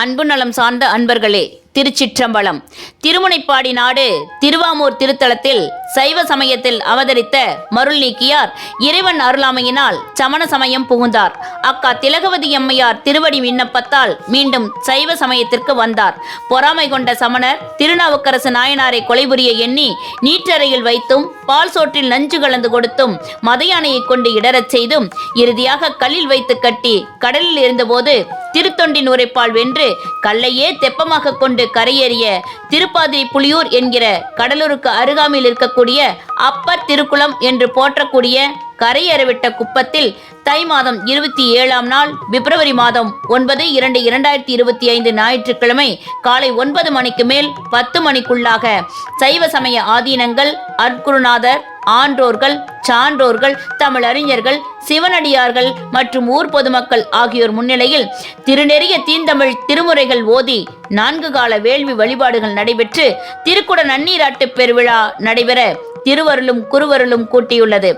அன்பு நலம் சார்ந்த அன்பர்களே திருச்சிற்றம்பலம். திருமுனைப்பாடி நாடு திருவாமூர் திருத்தலத்தில் சைவ சமயத்தில் அவதரித்த மருள் நீக்கியார் இறைவன் அருளாமையினால் சமண சமயம் புகுந்தார். அக்கா திலகவதி அம்மையார் திருவடி விண்ணப்பத்தால் மீண்டும் சைவ சமயத்திற்கு வந்தார். பொறாமை கொண்ட சமணர் திருநாவுக்கரசு நாயனாரை கொலைபுரிய எண்ணி நீற்றறையில் வைத்தும் பால் சோற்றில் நஞ்சு கலந்து கொடுத்தும் மதையானையை கொண்டு இடறச் செய்தும் இறுதியாக கல்லில் வைத்து கட்டி கடலில் இருந்தபோது திருத்தொண்டின் உரைப்பால் வென்று கல்லையே தெப்பமாக கொண்டு கரையேறிய திருப்பாதிரி புலியூர் என்கிற கடலூருக்கு அருகாமையில் இருக்கக்கூடிய அப்பர் திருக்குளம் என்று போற்றக்கூடிய கரையேறவிட்ட குப்பத்தில் தை மாதம் இருபத்தி ஏழாம் நாள் பிப்ரவரி மாதம் ஒன்பது இரண்டு இரண்டாயிரத்தி இருபத்தி ஐந்து ஞாயிற்றுக்கிழமை காலை ஒன்பது மணிக்கு மேல் பத்து மணிக்குள்ளாக சைவ சமய ஆதீனங்கள் அற்குருநாதர் ஆன்றோர்கள் சான்றோர்கள் தமிழறிஞர்கள் சிவனடியார்கள் மற்றும் ஊர் பொதுமக்கள் ஆகியோர் முன்னிலையில் திருநெறிய தீந்தமிழ் திருமுறைகள் ஓதி நான்கு கால வேள்வி வழிபாடுகள் நடைபெற்று திருக்குட நன்னீராட்டு பெருவிழா நடைபெற திருவருளும் குருவருளும் கூட்டியுள்ளது.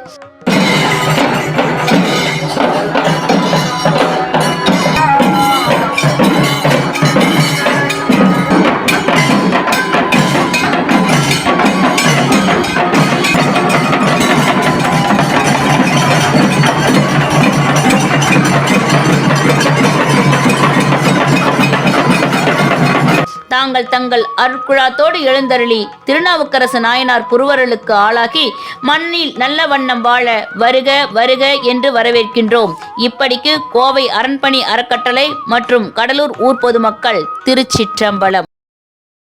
தாங்கள் தங்கள் அருட்குழாத்தோடு எழுந்தருளி திருநாவுக்கரசு நாயனார் புருவரலுக்கு ஆளாகி மண்ணில் நல்ல வண்ணம் வாழ வருக வருக என்று வரவேற்கின்றோம். இப்படிக்கு கோவை அரண்பணி அறக்கட்டளை மற்றும் கடலூர் ஊர் பொதுமக்கள் திருச்சிற்றம்பலம்.